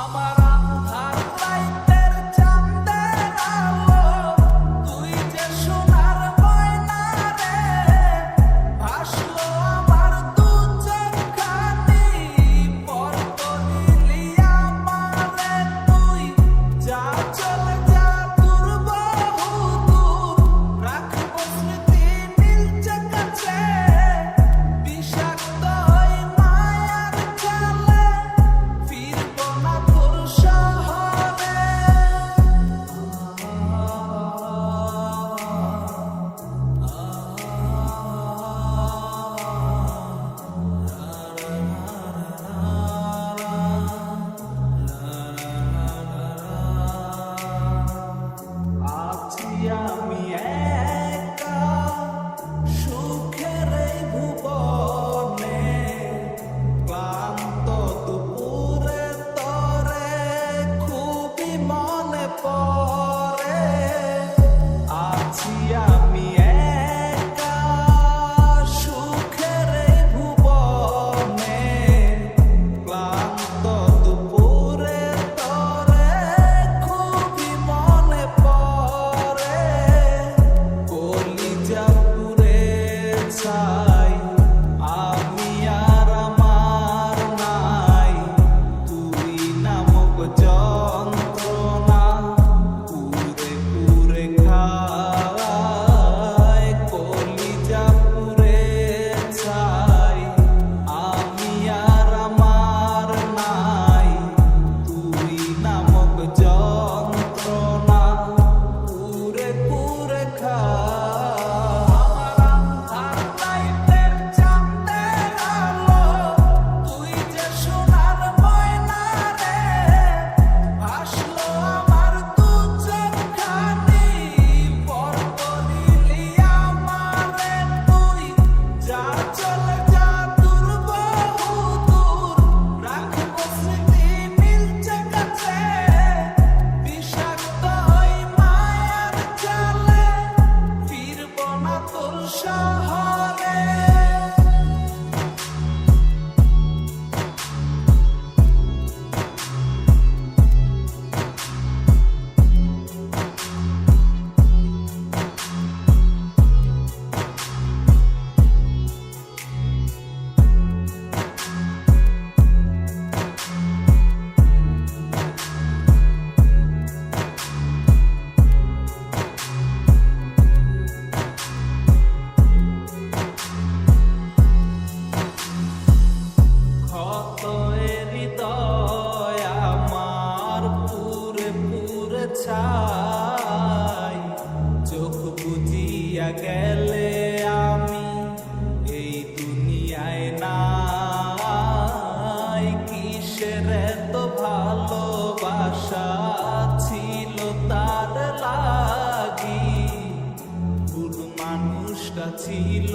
আমার শহরে? গেলে আমি এই দুনিয়ায় না কিসের এত ভালোবাসা ছিল তার লাগি? বুড় মানুষটা ছিল